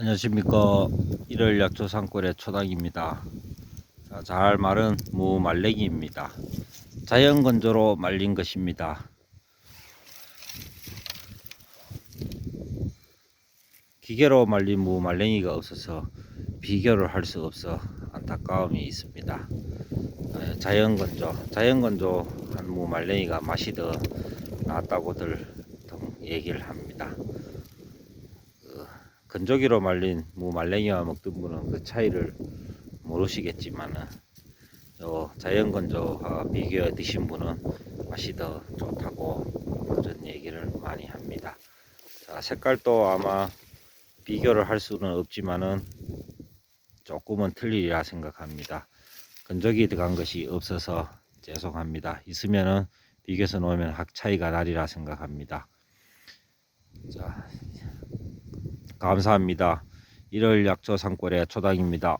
안녕하십니까. 1월 약초 산골의 초당입니다. 자, 잘 마른 무 말랭이입니다. 자연 건조로 말린 것입니다. 기계로 말린 무 말랭이가 없어서 비교를 할 수 없어 안타까움이 있습니다. 에, 자연 건조. 자연 건조한 무 말랭이가 맛이 더 낫다고들 등 얘기를 합니다 건조기로 말린 무 말랭이와 먹던 분은 그 차이를 모르시겠지만은 요 자연 건조와 비교해 드신 분은 맛이 더 좋다고 그런 얘기를 많이 합니다. 자, 색깔도 아마 비교를 할 수는 없지만은 조금은 틀리리라 생각합니다. 건조기 들어간 것이 없어서 죄송합니다. 있으면은 비교해서 놓으면 학 차이가 나리라 생각합니다. 자, 감사합니다. 1월 약초 산골의 초당입니다.